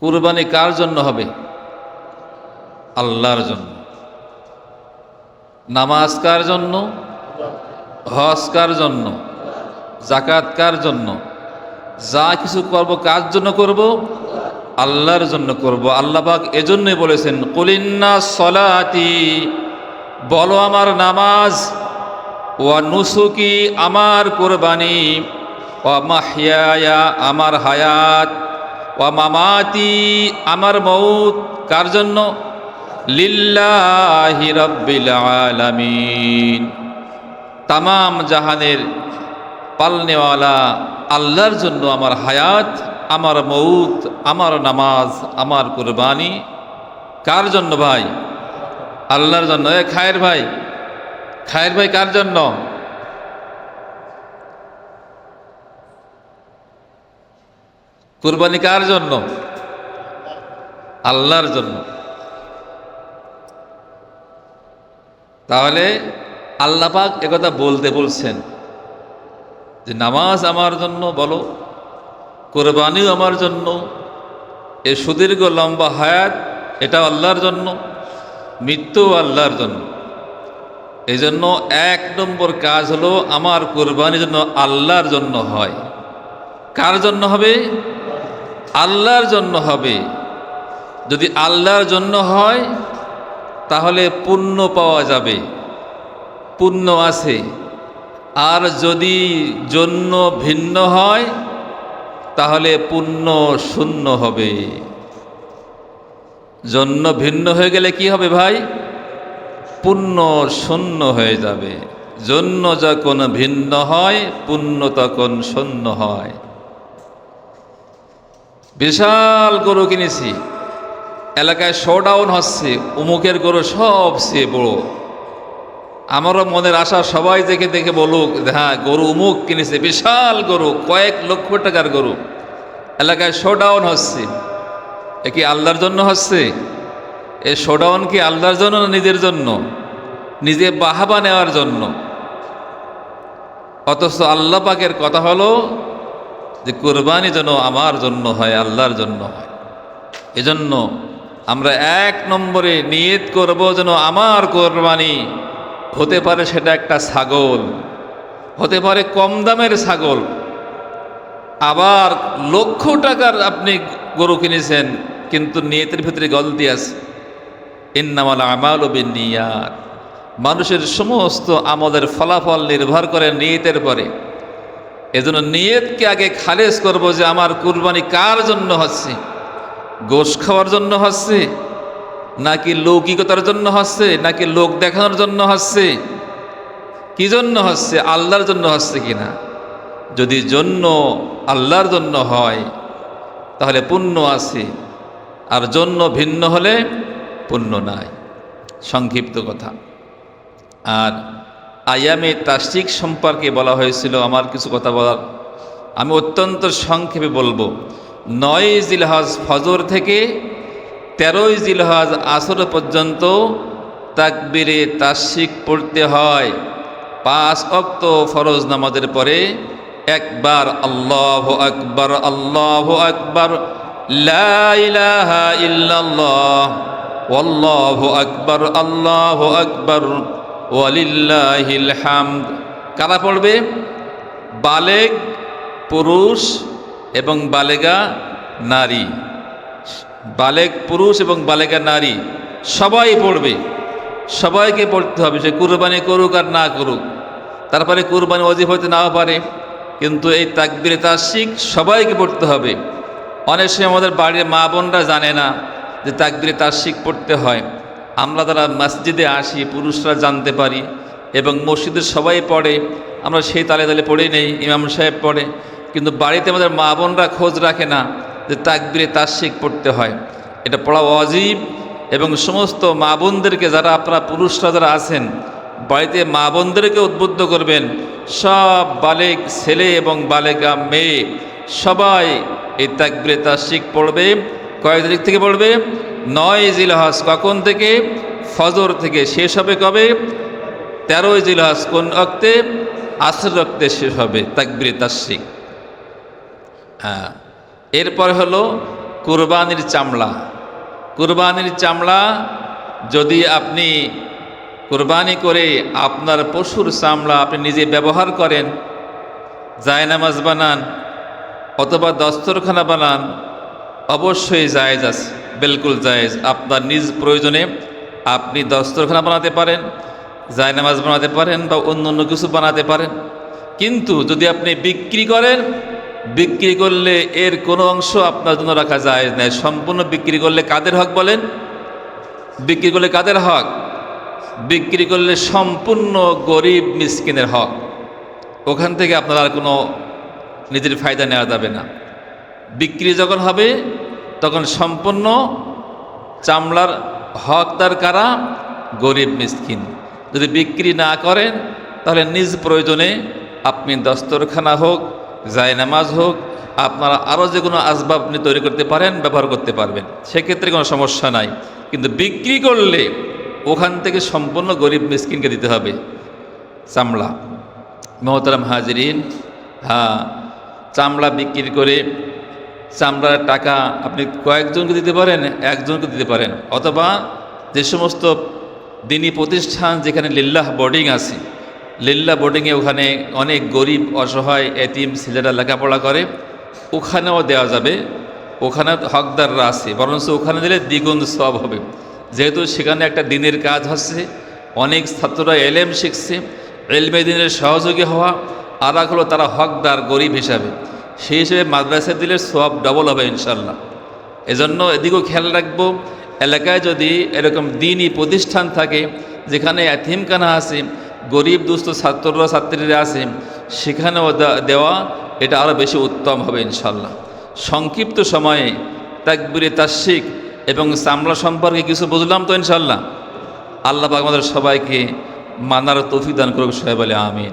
কুরবানি কার জন্য হবে? আল্লাহর জন্য। নামাজ কার জন্য? হজ কার জন্য? জাকাত কার জন্য? যা কিছু করব কার জন্য করব? আল্লাহর জন্য করব। আল্লাহ পাক এজন্যই বলেছেন, কুলিন্না সলাতি বলো আমার নামাজ, ওয়া নুসুকি আমার কোরবানি ওয়া মাহিয়া আমার হায়াত ওয়া মামাতি আমার মৌত কার জন্য? লিল্লাহি আলামিন। তামাম জাহানের পালনেওয়ালা আল্লাহর জন্য আমার হায়াত, আমার মৌত আমার নামাজ, আমার কুরবানি। কার জন্য ভাই? আল্লাহর জন্য। এ খায়ের ভাই। খায়ের ভাই কার জন্য? কুরবানি কার জন্য? আল্লাহর জন্য। তাহলে আল্লাহ পাক একথা বলতে বলছেন যে, নামাজ আমার জন্য বলো, কোরবানিও আমার জন্য, এ সুদীর্ঘ লম্বা হায়াত এটা আল্লাহর জন্য মৃত্যু আল্লাহর জন্য। এই জন্য এক নম্বর কাজ হলো, আমার কোরবানির জন্য আল্লাহর জন্য হয়। কার জন্য হবে? আল্লাহর জন্য হবে। যদি আল্লাহর জন্য হয়, তাহলে পুণ্য পাওয়া যাবে। পুণ্য আছে। আর যদি জন্য ভিন্ন হয়, তাহলে পুণ্য শূন্য হবে। জন্য ভিন্ন হয়ে গেলে কি হবে ভাই? পুণ্য শূন্য হয়ে যাবে। জন্য যখন ভিন্ন হয়, পুণ্য তখন শূন্য হয়। বিশাল গরু কিনেছি। এলাকায় শোডাউন হচ্ছে, উমুকের গরু সবচেয়ে বড়। আমারও মনের আশা সবাই দেখে দেখে বলুক হ্যাঁ গরু উমুক কিনেছে, বিশাল গরু, কয়েক লক্ষ টাকার গরু। এলাকায় শোডাউন হচ্ছে। এ কি আল্লাহর জন্য হচ্ছে? এ শোডাউন কি আল্লাহর জন্য না নিজের জন্য? নিজে বাহাবা নেওয়ার জন্য। অথচ আল্লাহ পাকের কথা হলো যে কোরবানি যেন আমার জন্য হয়, আল্লাহর জন্য হয়। এজন্য আমরা এক নম্বরে নিয়ত করব যেন আমার কোরবানি হতে পারে সেটা একটা ছাগল, হতে পারে কম দামের ছাগল। আবার লক্ষ টাকার আপনি গরু কিনেছেন, কিন্তু নিয়তের ভিতরে গলতি আছে। ইন্নামাল আমাল নিয়াত মানুষের সমস্ত আমলের ফলাফল নির্ভর করে নিয়তের পরে। এজন্য নিয়তকে আগে খালেজ করব যে আমার কুরবানি কার জন্য হচ্ছে? গোশ খাওয়ার জন্য হচ্ছে? নাকি লৌকিকতার জন্য হচ্ছে? নাকি লোক দেখানোর জন্য হচ্ছে? কি জন্য হচ্ছে? আল্লাহর জন্য হচ্ছে কিনা? যদি জন্য আল্লাহর জন্য হয়, তাহলে পুণ্য আছে। আর জন্য ভিন্ন হলে পুণ্য নাই। সংক্ষিপ্ত কথা। আর আয়ামে তাস্তিক সম্পর্কে বলা হয়েছিল, আমার কিছু কথা বলার। আমি অত্যন্ত সংক্ষেপে বলব, নয় জিলহজ ফজর থেকে তেরোই জিলহজ আসর পর্যন্ত তাকবিরে তাস্তিক পড়তে হয়। পাঁচ অক্ত ফরজ নামাজের পরে একবার আল্লাহ আকবর আল্লাহ আকবর ওয়াল্লাহু আকবর, আল্লাহ আকবর। ওয়ালিল্লাহিল হামদ। কারা পড়বে? বালেগ পুরুষ এবং বালেগা নারী। বালেগ পুরুষ এবং বালেগা নারী। সবাই পড়বে। সবাইকে পড়তে হবে। সে কুরবানি করুক আর না করুক। তারপরে কুরবানি অজিব হতে নাও পারে। কিন্তু এই তাকবিরে তাসিক সবাইকে পড়তে হবে। অনেক সময় আমাদের বাড়ির মা বোনরা জানে না যে তাকবিরে তাসিক পড়তে হয়। আমরা তারা মসজিদে আসি, পুরুষরা জানতে পারি এবং মসজিদের সবাই পড়ে, আমরা সেই তালে তালে পড়েই নেই, ইমাম সাহেব পড়ে। কিন্তু বাড়িতে আমাদের মা বোনরা খোঁজ রাখে না যে তাকবিরে তাসিক পড়তে হয়। এটা পড়া অজীব এবং সমস্ত মা বোনদেরকে যারা আপনারা পুরুষরা যারা আছেন, বাড়িতে মা বোনদেরকে উদ্বুদ্ধ করবেন, সব বালেক ছেলে এবং বালেকা মেয়ে সবাই এই তাকবিরে তাসিক পড়বে। কয় তারিখ থেকে পড়বে? নয় জিলহাস কখন থেকে? ফজর থেকে শেষ হবে কবে? তেরোই জিলহাস কোন রক্তে আসর রক্তে শেষ হবে, তাকবিরে তাসিক হ্যাঁ এরপর হলো কুরবানির চামড়া। কুরবানির চামড়া যদি আপনি কুরবানি করে আপনার পশুর চামড়া আপনি নিজে ব্যবহার করেন, জায়নামাজ বানান অথবা দস্তরখানা বানান, অবশ্যই জায়েজ আছে। বিলকুল জায়েজ। আপনার নিজ প্রয়োজনে আপনি দস্তরখানা বানাতে পারেন, জায়নামাজ বানাতে পারেন বা অন্য অন্য কিছু বানাতে পারেন। কিন্তু যদি আপনি বিক্রি করেন, বিক্রি করলে এর কোনো অংশ আপনার জন্য রাখা যায় না সম্পূর্ণ বিক্রি করলে কাদের হক বলেন? বিক্রি করলে কাদের হক? বিক্রি করলে সম্পূর্ণ গরিব মিসকিনের হক। ওখান থেকে আপনার আর কোনো নিজের ফায়দা নেওয়া যাবে না। বিক্রি যখন হবে তখন সম্পূর্ণ চামড়ার হকদার কারা? গরিব মিসকিন। যদি বিক্রি না করেন, তাহলে নিজ প্রয়োজনে আপনি দস্তরখানা হোক, জায়নামাজ হোক, আপনারা আরও যে কোনো আসবাব আপনি তৈরি করতে পারেন, ব্যবহার করতে পারবেন। সেক্ষেত্রে কোনো সমস্যা নাই। কিন্তু বিক্রি করলে ওখান থেকে সম্পূর্ণ গরিব মিসকিনকে দিতে হবে। চামড়া। মহতারাম হাজিরিন হ্যাঁ চামড়া বিক্রি করে চামড়ার টাকা আপনি কয়েকজনকে দিতে পারেন, একজনকে দিতে পারেন, অথবা যে সমস্ত দিনী প্রতিষ্ঠান যেখানে লিল্লাহ বোর্ডিং আছে লিল্লা বোর্ডিংয়ে ওখানে অনেক গরিব, অসহায়, এতিম ছেলেরা লেখাপড়া করে, ওখানেও দেওয়া যাবে, ওখানে হকদাররা আছে, বরঞ্চ ওখানে দিলে দ্বিগুণ সব হবে। যেহেতু সেখানে একটা দিনের কাজ হচ্ছে, অনেক ছাত্ররা এলেম শিখছে, এলমে দিনের সহযোগী হওয়া, আর হলো তারা হকদার, গরিব হিসাবে। সেই হিসেবে মাদ্রাসায় দিলে সব ডবল হবে ইনশাল্লাহ এজন্য এদিকেও খেয়াল রাখব, এলাকায় যদি এরকম দিনই প্রতিষ্ঠান থাকে, যেখানে এথিমখানা আছে, গরিব দুস্থ ছাত্ররা, ছাত্রীরা আছে, সেখানেও দেওয়া এটা আরও বেশি উত্তম হবে ইনশাল্লাহ সংক্ষিপ্ত সময়ে তাকবিরে তাস্বিক এবং চামড়া সম্পর্কে কিছু বুঝলাম তো ইনশাল্লাহ আল্লাহ আমাদের সবাইকে মানার তৌফিক দান করুক, সবাই বলে আমিন।